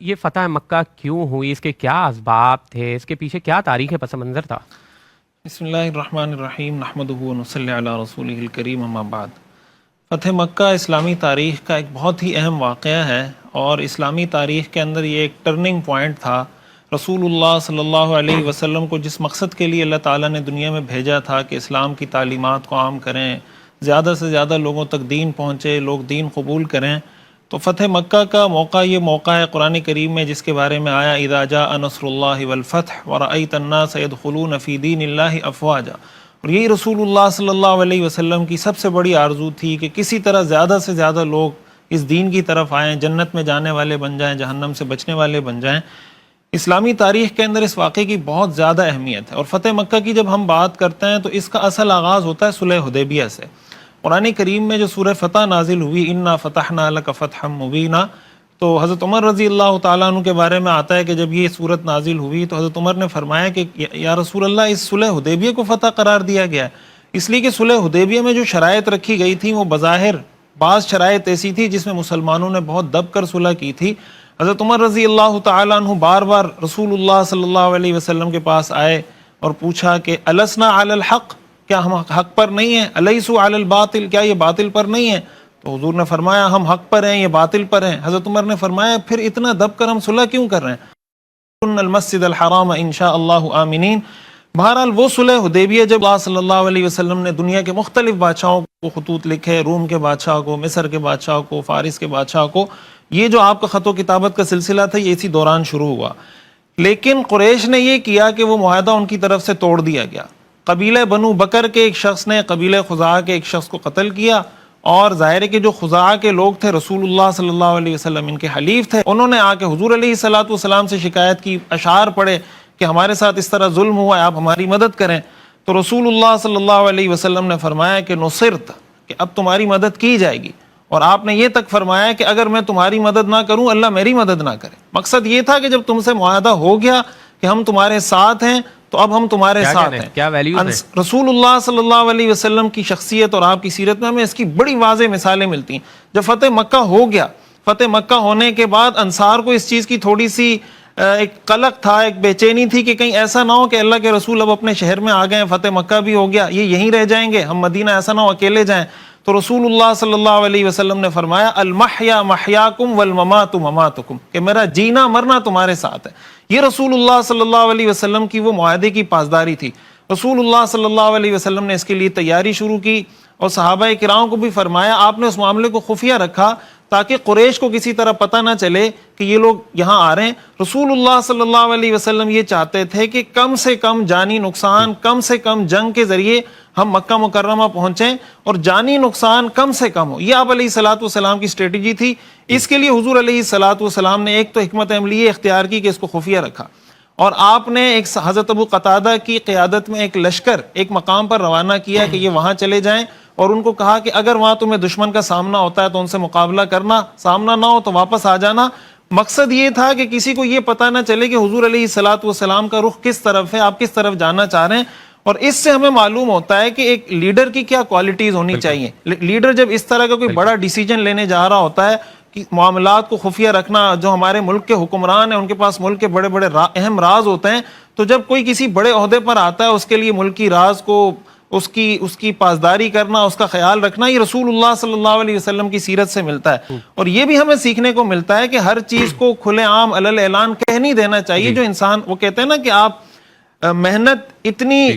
یہ فتح مکہ کیوں ہوئی؟ اس کے کیا اسباب تھے؟ اس کے پیچھے کیا تاریخ پس منظر تھا؟ بسم اللہ الرحمن الرحیم نحمد صلی علی رسول الکریم، اما بعد۔ فتح مکہ اسلامی تاریخ کا ایک بہت ہی اہم واقعہ ہے اور اسلامی تاریخ کے اندر یہ ایک ٹرننگ پوائنٹ تھا۔ رسول اللہ صلی اللہ علیہ وسلم کو جس مقصد کے لیے اللہ تعالیٰ نے دنیا میں بھیجا تھا کہ اسلام کی تعلیمات کو عام کریں، زیادہ سے زیادہ لوگوں تک دین پہنچے، لوگ دین قبول کریں تو فتح مکہ کا موقع یہ موقع ہے قرآن کریم میں جس کے بارے میں آیا اداجا انصر اللہ والفتح ورعیت الناس سید خلون فی دین اللہ افواجا. اور یہی رسول اللہ صلی اللہ علیہ وسلم کی سب سے بڑی آرزو تھی کہ کسی طرح زیادہ سے زیادہ لوگ اس دین کی طرف آئیں، جنت میں جانے والے بن جائیں، جہنم سے بچنے والے بن جائیں۔ اسلامی تاریخ کے اندر اس واقعے کی بہت زیادہ اہمیت ہے۔ اور فتح مکہ کی جب ہم بات کرتے ہیں تو اس کا اصل آغاز ہوتا ہے صلح حدیبیہ سے۔ قرآن کریم میں جو سورہ فتح نازل ہوئی، انا فتح نال کا فتح مبینہ تو حضرت عمر رضی اللہ تعالیٰ عنہ کے بارے میں آتا ہے کہ جب یہ صورت نازل ہوئی تو حضرت عمر نے فرمایا کہ یا رسول اللہ، اس صلح حدیبیہ کو فتح قرار دیا گیا۔ ہے اس لیے کہ صلح حدیبیہ میں جو شرائط رکھی گئی تھی وہ بظاہر بعض شرائط ایسی تھی جس میں مسلمانوں نے بہت دب کر صلح کی تھی۔ حضرت عمر رضی اللہ تعالیٰ عنہ بار بار رسول اللہ صلی اللہ علیہ وسلم کے پاس آئے اور پوچھا کہ السنا علی الحق؟ کیا ہم حق پر نہیں ہیں؟ علیہ علی الباطل، کیا یہ باطل پر نہیں ہے تو حضور نے فرمایا، ہم حق پر ہیں، یہ باطل پر ہیں۔ حضرت عمر نے فرمایا، پھر اتنا دب کر ہم صلح کیوں کر رہے ہیں؟ المسجد الحرام انشاء اللہ آمینین بہرحال وہ صلح حدیبیہ، جب اللہ صلی اللہ علیہ وسلم نے دنیا کے مختلف بادشاہوں کو خطوط لکھے، روم کے بادشاہ کو، مصر کے بادشاہ کو، فارس کے بادشاہ کو، یہ جو آپ کا خط و کتابت کا سلسلہ تھا، یہ اسی دوران شروع ہوا۔ لیکن قریش نے یہ کیا کہ وہ معاہدہ ان کی طرف سے توڑ دیا گیا۔ قبیلہ بنو بکر کے ایک شخص نے، قبیلہ خزا کے ایک شخص کو قتل کیا اور ظاہر کے جو خزا کے لوگ تھے، رسول اللہ صلی اللہ علیہ وسلم، ان کے حلیف تھے، انہوں نے آ کے حضور علیہ صلاۃ والسلام سے شکایت کی، اشعار پڑے کہ ہمارے ساتھ اس طرح ظلم ہوا ہے آپ ہماری مدد کریں۔ تو رسول اللہ صلی اللہ علیہ وسلم نے فرمایا کہ نصرت، کہ اب تمہاری مدد کی جائے گی۔ اور آپ نے یہ تک فرمایا کہ اگر میں تمہاری مدد نہ کروں، اللہ میری مدد نہ کرے۔ مقصد یہ تھا کہ جب تم سے معاہدہ ہو گیا کہ ہم تمہارے ساتھ ہیں تو اب ہم تمہارے ساتھ ہیں؟ کیا رسول اللہ صلی اللہ علیہ وسلم کی شخصیت اور آپ کی سیرت میں ہمیں اس کی بڑی واضح مثالیں ملتی ہیں۔ جب فتح مکہ ہو گیا فتح مکہ ہونے کے بعد انصار کو اس چیز کی تھوڑی سی ایک قلق تھا ایک بے چینی تھی کہ کہیں ایسا نہ ہو کہ اللہ کے رسول اب اپنے شہر میں آ گئے فتح مکہ بھی ہو گیا یہ یہیں رہ جائیں گے ہم مدینہ ایسا نہ ہو اکیلے جائیں۔ تو رسول اللہ صلی اللہ علیہ وسلم نے فرمایا، المحیا محیاکم والممات مماتکم، کہ میرا جینا مرنا تمہارے ساتھ ہے۔ یہ رسول اللہ صلی اللہ علیہ وسلم کی وہ معاہدے کی پاسداری تھی۔ رسول اللہ صلی اللہ علیہ وسلم نے اس کے لیے تیاری شروع کی اور صحابہ کرام کو بھی فرمایا، آپ نے اس معاملے کو خفیہ رکھا تاکہ قریش کو کسی طرح پتہ نہ چلے کہ یہ لوگ یہاں آ رہے ہیں۔ رسول اللہ صلی اللہ علیہ وسلم یہ چاہتے تھے کہ کم سے کم جانی نقصان، کم سے کم جنگ کے ذریعے ہم مکہ مکرمہ پہنچیں اور جانی نقصان کم سے کم ہو۔ یہ آپ علیہ سلاۃ والسلام کی اسٹریٹجی تھی۔ اس کے لیے حضور علیہ سلاۃ والسلام نے ایک تو حکمت عملی اختیار کی کہ اس کو خفیہ رکھا۔ اور آپ نے ایک حضرت ابو قطادہ کی قیادت میں ایک لشکر، ایک مقام پر روانہ کیا کہ یہ وہاں چلے جائیں اور ان کو کہا کہ اگر وہاں تمہیں دشمن کا سامنا ہوتا ہے تو ان سے مقابلہ کرنا، سامنا نہ ہو تو واپس آ جانا۔ مقصد یہ تھا کہ کسی کو یہ پتہ نہ چلے کہ حضور علیہ سلاۃ والسلام کا رخ کس طرف ہے، آپ کس طرف جانا چاہ رہے ہیں۔ اور اس سے ہمیں معلوم ہوتا ہے کہ ایک لیڈر کی کیا کوالٹیز ہونی چاہیے۔ لیڈر جب اس طرح کا کوئی بڑا ڈیسیجن لینے جا رہا ہوتا ہے کہ معاملات کو خفیہ رکھنا جو ہمارے ملک کے حکمران ہیں ان کے پاس ملک کے بڑے بڑے اہم راز ہوتے ہیں تو جب کوئی کسی بڑے عہدے پر آتا ہے اس کے لیے ملکی راز کو اس کی اس کی پاسداری کرنا اس کا خیال رکھنا یہ رسول اللہ صلی اللہ علیہ وسلم کی سیرت سے ملتا ہے۔ اور یہ بھی ہمیں سیکھنے کو ملتا ہے کہ ہر چیز کو کھلے عام علل اعلان کہہ نہیں دینا چاہیے۔ جو انسان وہ کہتے ہیں نا کہ آپ محنت اتنی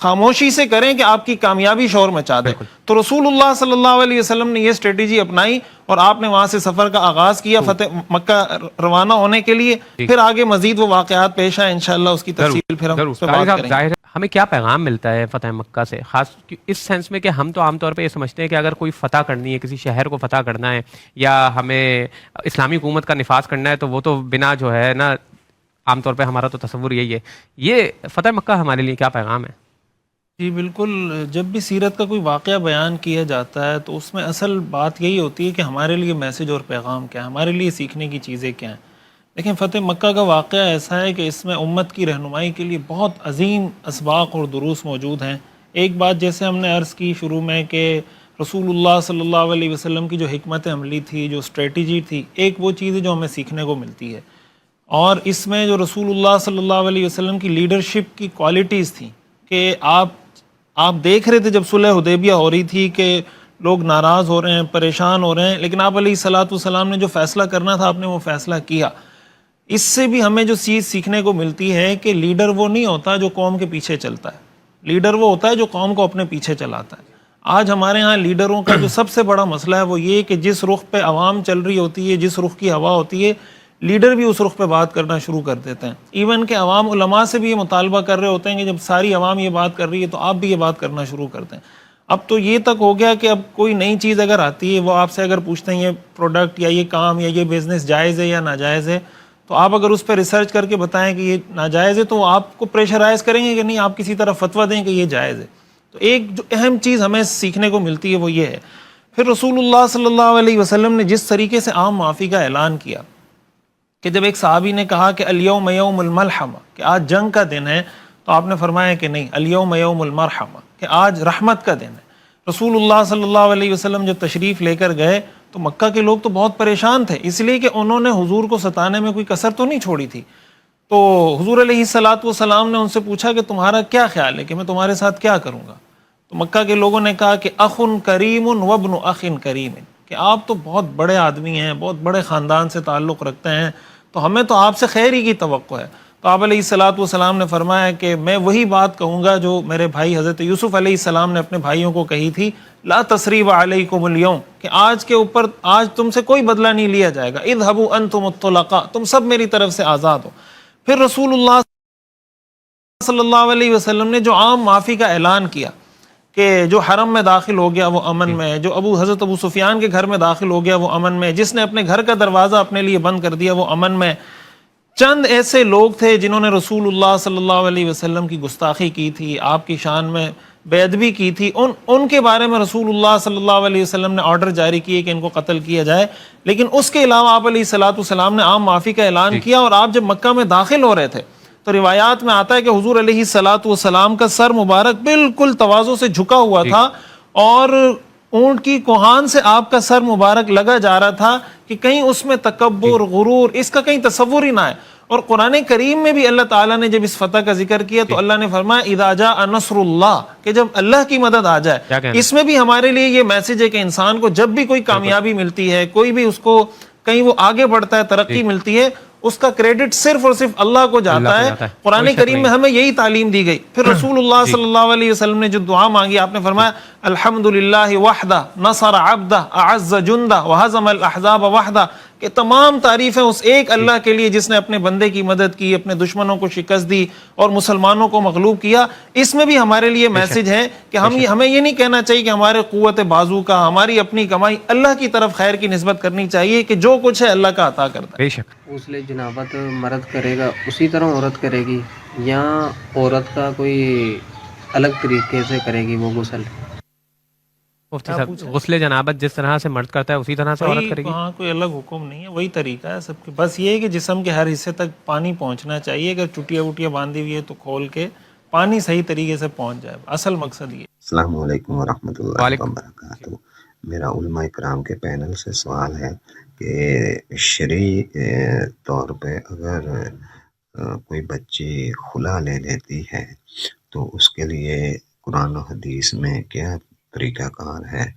خاموشی سے کریں کہ آپ کی کامیابی شور مچا دے۔ تو رسول اللہ صلی اللہ علیہ وسلم نے یہ اسٹریٹجی اپنائی اور آپ نے وہاں سے سفر کا آغاز کیا فتح مکہ روانہ ہونے کے لیے۔ پھر آگے مزید وہ واقعات پیش آئے انشاءاللہ اس کی تفصیل پھر ہم اس بات کریں ہمیں کیا پیغام ملتا ہے فتح مکہ سے؟ خاص اس سینس میں کہ ہم تو عام طور پہ یہ سمجھتے ہیں کہ اگر کوئی فتح کرنی ہے کسی شہر کو فتح کرنا ہے یا ہمیں اسلامی حکومت کا نفاذ کرنا ہے تو وہ تو بنا جو ہے نا عام طور پہ ہمارا تو تصور یہی ہے۔ یہ فتح مکہ ہمارے لیے کیا پیغام ہے؟ جی بالکل، جب بھی سیرت کا کوئی واقعہ بیان کیا جاتا ہے تو اس میں اصل بات یہی ہوتی ہے کہ ہمارے لیے میسج اور پیغام کیا ہے، ہمارے لیے سیکھنے کی چیزیں کیا ہیں۔ لیکن فتح مکہ کا واقعہ ایسا ہے کہ اس میں امت کی رہنمائی کے لیے بہت عظیم اسباق اور دروس موجود ہیں۔ ایک بات جیسے ہم نے عرض کی شروع میں کہ رسول اللہ صلی اللہ علیہ وسلم کی جو حکمت عملی تھی، جو اسٹریٹجی تھی، ایک وہ چیز ہے جو ہمیں سیکھنے کو ملتی ہے۔ اور اس میں جو رسول اللہ صلی اللہ علیہ وسلم کی لیڈرشپ کی کوالٹیز تھیں کہ آپ آپ دیکھ رہے تھے جب صلح حدیبیہ ہو رہی تھی کہ لوگ ناراض ہو رہے ہیں، پریشان ہو رہے ہیں، لیکن آپ علیہ السلاۃ والسلام نے جو فیصلہ کرنا تھا، آپ نے وہ فیصلہ کیا۔ اس سے بھی ہمیں جو چیز سیکھنے کو ملتی ہے کہ لیڈر وہ نہیں ہوتا جو قوم کے پیچھے چلتا ہے۔ لیڈر وہ ہوتا ہے جو قوم کو اپنے پیچھے چلاتا ہے۔ آج ہمارے ہاں لیڈروں کا جو سب سے بڑا مسئلہ ہے وہ یہ کہ جس رخ پہ عوام چل رہی ہوتی ہے، جس رخ کی ہوا ہوتی ہے لیڈر بھی اس رخ پہ بات کرنا شروع کر دیتے ہیں۔ ایون کہ عوام علماء سے بھی یہ مطالبہ کر رہے ہوتے ہیں کہ جب ساری عوام یہ بات کر رہی ہے تو آپ بھی یہ بات کرنا شروع کرتے ہیں اب تو یہ تک ہو گیا کہ اب کوئی نئی چیز اگر آتی ہے، وہ آپ سے اگر پوچھتے ہیں یہ پروڈکٹ یا یہ کام یا یہ بزنس جائز ہے یا ناجائز ہے، تو آپ اگر اس پہ ریسرچ کر کے بتائیں کہ یہ ناجائز ہے تو آپ کو پریشرائز کریں گے کہ نہیں، آپ کسی طرح فتویٰ دیں کہ یہ جائز ہے۔ تو ایک جو اہم چیز ہمیں سیکھنے کو ملتی ہے وہ یہ ہے۔ پھر رسول اللہ صلی اللہ علیہ وسلم نے جس طریقے سے عام معافی کا اعلان کیا کہ جب ایک صحابی نے کہا کہ الیوم یوم الملحمہ، کہ آج جنگ کا دن ہے، تو آپ نے فرمایا کہ نہیں، الیوم یوم المرحمہ، کہ آج رحمت کا دن ہے۔ رسول اللہ صلی اللہ علیہ وسلم جب تشریف لے کر گئے، تو مکہ کے لوگ تو بہت پریشان تھے، اس لیے کہ انہوں نے حضور کو ستانے میں کوئی کثر تو نہیں چھوڑی تھی۔ تو حضور علیہ السلاۃ والسلام نے ان سے پوچھا کہ تمہارا کیا خیال ہے کہ میں تمہارے ساتھ کیا کروں گا؟ تو مکہ کے لوگوں نے کہا کہ اخن کریم وبن اخن کریم۔ کہ آپ تو بہت بڑے آدمی ہیں، بہت بڑے خاندان سے تعلق رکھتے ہیں، تو ہمیں تو آپ سے خیر ہی کی توقع ہے۔ تو آپ علیہ السلاۃ والسلام نے فرمایا کہ میں وہی بات کہوں گا جو میرے بھائی حضرت یوسف علیہ السلام نے اپنے بھائیوں کو کہی تھی، لا تصریب علیکم اليوم، کہ آج کے اوپر، آج تم سے کوئی بدلہ نہیں لیا جائے گا۔ اذهبوا انتم الطلقاء، تم سب میری طرف سے آزاد ہو۔ پھر رسول اللہ صلی اللہ علیہ وسلم نے جو عام معافی کا اعلان کیا کہ جو حرم میں داخل ہو گیا وہ امن میں جو ابو حضرت ابو سفیان کے گھر میں داخل ہو گیا وہ امن میں جس نے اپنے گھر کا دروازہ اپنے لیے بند کر دیا وہ امن میں چند ایسے لوگ تھے جنہوں نے رسول اللہ صلی اللہ علیہ وسلم کی گستاخی کی تھی آپ کی شان میں بے ادبی کی تھی۔ ان ان کے بارے میں رسول اللہ صلی اللہ علیہ وسلم نے آرڈر جاری کیے کہ ان کو قتل کیا جائے۔ لیکن اس کے علاوہ آپ علیہ السلاۃ والسلام نے عام معافی کا اعلان کیا اور آپ جب مکہ میں داخل ہو رہے تھے تو روایات میں آتا ہے کہ حضور علیہ السلاۃ والسلام کا سر مبارک بالکل توازوں سے جھکا ہوا تھا اور اونٹ کی کوہان سے آپ کا سر مبارک لگا جا رہا تھا کہ کہیں اس میں تکبر غرور اس کا کہیں تصور ہی نہ ہے اور قرآن کریم میں بھی اللہ تعالیٰ نے جب اس فتح کا ذکر کیا تو اللہ نے فرمایا اذا جاء نصر اللہ کہ جب اللہ کی مدد آ جائے۔ اس میں بھی ہمارے لیے یہ میسج ہے کہ انسان کو جب بھی کوئی کامیابی ملتی ہے کوئی بھی اس کو کہیں وہ آگے بڑھتا ہے ترقی ملتی ہے اس کا کریڈٹ صرف اور صرف اللہ کو جاتا ہے۔ قرآن کریم میں ہمیں یہی تعلیم دی گئی۔ پھر رسول اللہ صلی اللہ علیہ وسلم نے جو دعا مانگی آپ نے فرمایا الحمد للہ وحدہ نصر عبدہ اعز جندہ وحزم الاحزاب وحدہ۔ کہ تمام تعریفیں اس ایک اللہ کے لیے جس نے اپنے بندے کی مدد کی اپنے دشمنوں کو شکست دی اور مسلمانوں کو مغلوب کیا اس میں بھی ہمارے لیے میسج ہے کہ ہم ہمیں یہ نہیں کہنا چاہیے کہ ہمارے قوت بازو کا ہماری اپنی کمائی اللہ کی طرف خیر کی نسبت کرنی چاہیے کہ جو کچھ ہے اللہ کا عطا کرتا ہے۔ بے شک۔ غسل جنابت مرد کرے گا اسی طرح عورت کرے گی یا عورت کا کوئی الگ طریقے سے کرے گی وہ غسل؟ مفتی صاحب غسل جنابت جس طرح سے مرد کرتا ہے اسی طرح سے عورت کرے گی؟ وہاں کوئی الگ حکم نہیں ہے وہی طریقہ ہے سب کے۔ بس یہ ہے کہ جسم کے ہر حصے تک پانی پہنچنا چاہیے۔ اگر چٹیاں وٹیاں باندھی ہوئی ہے تو کھول کے پانی صحیح طریقے سے پہنچ جائے۔ اصل مقصد یہ السلام علیکم ورحمۃ اللہ وبرکاتہ۔ میرا علماء اکرام کے پینل سے سوال ہے کہ شرعی طور پہ اگر کوئی بچی خلا لے لیتی ہے تو اس کے لیے قرآن و حدیث میں کیا طریقہ کار ہے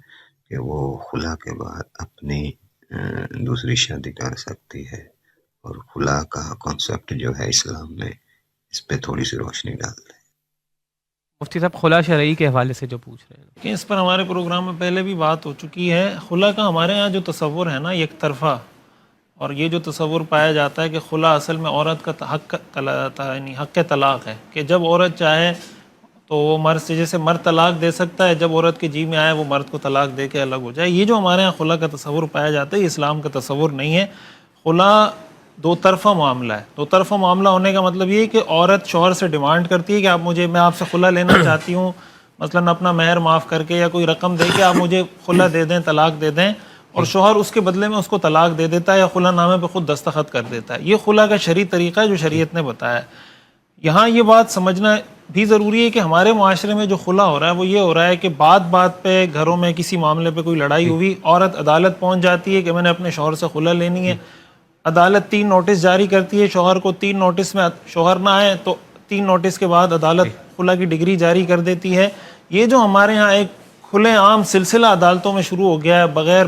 کہ وہ خلا کے بعد اپنی دوسری شادی کر سکتی ہے۔ اور خلا کا کانسیپٹ جو ہے اسلام میں اس پہ تھوڑی سی روشنی ڈالتے ہیں مفتی صاحب خلا شرعی کے حوالے سے جو پوچھ رہے ہیں۔ کہ اس پر ہمارے پروگرام میں پہلے بھی بات ہو چکی ہے۔ خلا کا ہمارے ہاں جو تصور ہے نا یک طرفہ اور یہ جو تصور پایا جاتا ہے کہ خلا اصل میں عورت کا حق یعنی حق طلاق ہے کہ جب عورت چاہے تو وہ مرد سے جیسے مرد طلاق دے سکتا ہے جب عورت کے جی میں آئے وہ مرد کو طلاق دے کے الگ ہو جائے۔ یہ جو ہمارے یہاں خلا کا تصور پایا جاتا ہے یہ اسلام کا تصور نہیں ہے۔ خلا دو طرفہ معاملہ ہے۔ دو طرفہ معاملہ ہونے کا مطلب یہ کہ عورت شوہر سے ڈیمانڈ کرتی ہے کہ آپ مجھے میں آپ سے خلا لینا چاہتی ہوں مثلاً اپنا مہر معاف کر کے یا کوئی رقم دے کے آپ مجھے خلا دے دیں طلاق دے دیں۔ اور شوہر اس کے بدلے میں اس کو طلاق دے دیتا ہے یا خلا نامے پہ خود دستخط کر دیتا ہے۔ یہ خلا کا شرعی طریقہ ہے جو شریعت نے بتایا ہے۔ یہاں یہ بات سمجھنا بھی ضروری ہے کہ ہمارے معاشرے میں جو خلا ہو رہا ہے وہ یہ ہو رہا ہے کہ بات بات پہ گھروں میں کسی معاملے پہ کوئی لڑائی ہوئی، عورت عدالت پہنچ جاتی ہے کہ میں نے اپنے شوہر سے خلا لینی ہے۔ عدالت تین نوٹس جاری کرتی ہے، شوہر کو تین نوٹس میں شوہر نہ آئے تو تین نوٹس کے بعد عدالت خلا کی ڈگری جاری کر دیتی ہے۔ یہ جو ہمارے ہاں ایک کھلے عام سلسلہ عدالتوں میں شروع ہو گیا ہے، بغیر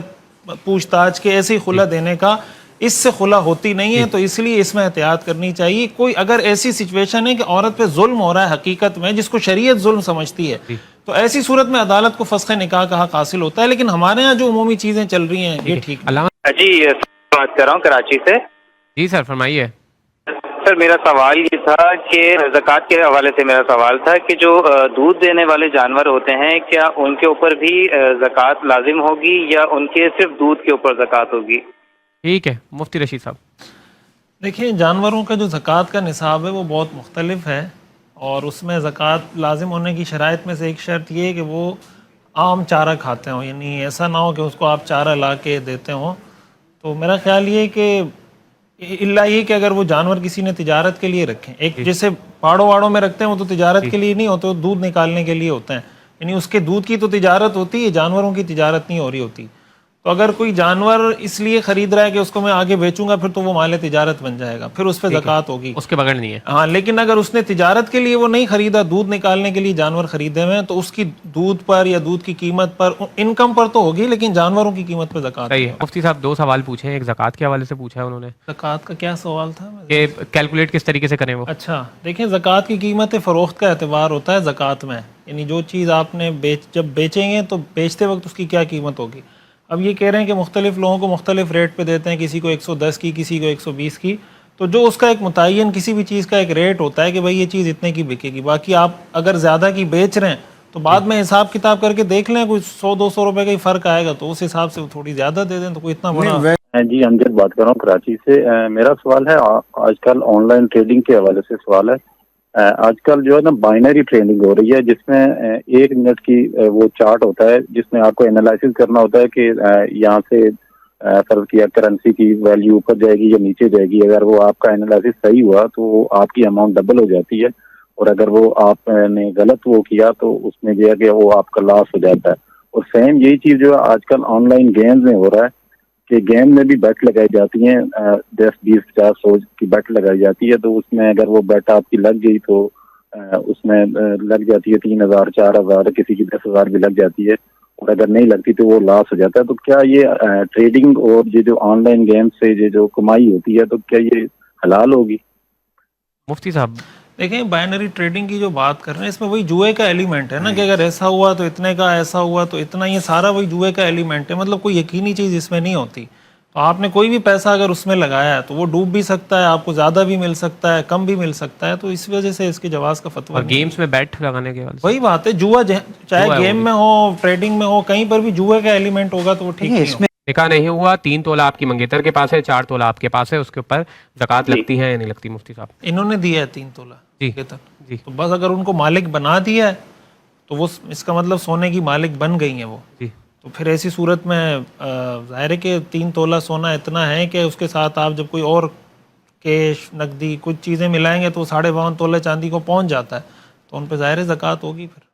پوچھ تاچھ کے ایسے ہی خلا دینے کا اس سے خلا ہوتی نہیں ہے تو اس لیے اس میں احتیاط کرنی چاہیے۔ کوئی اگر ایسی سچویشن ہے کہ عورت پہ ظلم ہو رہا ہے حقیقت میں جس کو شریعت ظلم سمجھتی ہے تو ایسی صورت میں عدالت کو فسخ نکاح کا حق حاصل ہوتا ہے۔ لیکن ہمارے ہاں جو عمومی چیزیں چل رہی ہیں یہ ٹھیک جی بات کر رہا ہوں کراچی سے۔ جی سر فرمائیے۔ سر میرا سوال یہ تھا کہ زکوٰۃ کے حوالے سے میرا سوال تھا کہ جو دودھ دینے والے جانور ہوتے ہیں کیا ان کے اوپر بھی زکوٰۃ لازم ہوگی یا ان کے صرف دودھ کے اوپر زکوٰۃ ہوگی؟ ٹھیک ہے مفتی رشید صاحب۔ دیکھیں جانوروں کا جو زکوٰۃ کا نصاب ہے وہ بہت مختلف ہے اور اس میں زکوٰۃ لازم ہونے کی شرائط میں سے ایک شرط یہ ہے کہ وہ عام چارہ کھاتے ہوں یعنی ایسا نہ ہو کہ اس کو آپ چارہ لا کے دیتے ہوں۔ تو میرا خیال یہ ہے کہ اللہ یہ کہ اگر وہ جانور کسی نے تجارت کے لیے رکھیں ایک جیسے پہاڑوں واڑوں میں رکھتے ہیں وہ تو تجارت کے لیے نہیں ہوتے وہ دودھ نکالنے کے لیے ہوتے ہیں۔ یعنی اس کے دودھ کی تو تجارت ہوتی ہے جانوروں کی تجارت نہیں ہو رہی ہوتی۔ تو اگر کوئی جانور اس لیے خرید رہا ہے کہ اس کو میں آگے بیچوں گا پھر تو وہ مال تجارت بن جائے گا۔ پھر اس پہ زکوٰۃ ہوگی۔ اس کے بغیر نہیں ہے۔ ہاں لیکن اگر اس نے تجارت کے لیے وہ نہیں خریدا دودھ نکالنے کے لیے جانور خریدے ہوئے ہیں تو اس کی دودھ پر یا دودھ کی قیمت پر انکم پر تو ہوگی لیکن جانوروں کی قیمت پہ زکوٰۃ صحیح ہے۔ مفتی صاحب دو سوال پوچھے ہیں۔ ایک زکوٰۃ کے حوالے سے پوچھا ہے انہوں نے۔ زکوٰۃ کا کیا سوال تھا؟ کہ کیلکولیٹ کس طریقے سے کریں وہ؟ اچھا دیکھیں زکوٰۃ کی قیمت فروخت کا اعتبار ہوتا ہے زکوٰۃ میں۔ یعنی جو چیز آپ نے بیچ جب بیچیں گے تو بیچتے وقت اس کی کیا قیمت ہوگی؟ اب یہ کہہ رہے ہیں کہ مختلف لوگوں کو مختلف ریٹ پہ دیتے ہیں کسی کو ایک سو دس کی کسی کو ایک سو بیس کی۔ تو جو اس کا ایک متعین کسی بھی چیز کا ایک ریٹ ہوتا ہے کہ بھائی یہ چیز اتنے کی بکے گی۔ باقی آپ اگر زیادہ کی بیچ رہے ہیں تو بعد میں حساب کتاب کر کے دیکھ لیں کوئی سو دو سو روپے کا ہی فرق آئے گا۔ تو اس حساب سے تھوڑی زیادہ دے دیں تو کوئی اتنا بڑا جی امجد بات کر رہا ہوں کراچی سے میرا سوال ہے آج کل آن لائن ٹریڈنگ کے حوالے سے سوال ہے۔ آج کل جو ہے نا بائنری ٹریننگ ہو رہی ہے، جس میں ایک منٹ کی وہ چارٹ ہوتا ہے، جس میں آپ کو انالائسس کرنا ہوتا ہے کہ یہاں سے فرض کیا کرنسی کی ویلیو اوپر جائے گی یا نیچے جائے گی۔ اگر وہ آپ کا انالائسس صحیح ہوا تو آپ کی اماؤنٹ ڈبل ہو جاتی ہے۔ اور اگر وہ آپ نے غلط وہ کیا تو اس میں جو ہے کہ وہ آپ کا لاس ہو جاتا ہے۔ اور سیم یہی چیز جو ہے آج کل آن لائن گیمز میں ہو رہا ہے۔ کہ گیم میں بھی بیٹ لگائی جاتی ہیں دس، بیس، پچاس سو کی بیٹ لگائی جاتی ہے، تو اس میں اگر وہ بیٹ آپ کی لگ گئی تو اس میں لگ جاتی ہے تین ہزار، چار ہزار، کسی کی دس ہزار بھی لگ جاتی ہے اور اگر نہیں لگتی تو وہ لاس ہو جاتا ہے۔ تو کیا یہ ٹریڈنگ اور یہ جو آن لائن گیم سے یہ جو کمائی ہوتی ہے تو کیا یہ حلال ہوگی؟ مفتی صاحب دیکھیں بائنری ٹریڈنگ کی جو بات کر رہے ہیں اس میں وہی جوئے کا ایلیمنٹ ہے نا کہ اگر ایسا ہوا تو اتنے کا ایسا ہوا تو اتنا یہ سارا وہی جوئے کا ایلیمنٹ ہے۔ مطلب کوئی یقینی چیز اس میں نہیں ہوتی۔ تو آپ نے کوئی بھی پیسہ اگر اس میں لگایا ہے تو وہ ڈوب بھی سکتا ہے آپ کو زیادہ بھی مل سکتا ہے کم بھی مل سکتا ہے۔ تو اس وجہ سے اس کے جواز کا فتویٰ اور گیمز میں بیٹ لگانے کے وہی بات ہے جوا چاہے گیم میں ہو ٹریڈنگ میں ہو کہیں پر بھی جوئے کا ایلیمنٹ ہوگا تو وہ ٹھیک نہیں نکاح نہیں ہوا تین تولا آپ کی منگیتر کے پاس ہے چار تولا آپ کے پاس ہے اس کے اوپر زکوٰۃ لگتی ہے یا نہیں لگتی مفتی صاحب۔ انہوں نے دیا ہے تین تولا جی۔ جی۔ تو بس اگر ان کو مالک بنا دیا ہے تو وہ اس کا مطلب سونے کی مالک بن گئی ہیں وہ۔ جی۔ تو پھر ایسی صورت میں ظاہر ہے کہ تین تولہ سونا اتنا ہے کہ اس کے ساتھ آپ جب کوئی اور کیش نقدی کچھ چیزیں ملائیں گے تو ساڑھے باون تولہ چاندی کو پہنچ جاتا ہے۔ تو ان پہ ظاہر زکوٰۃ ہوگی پھر۔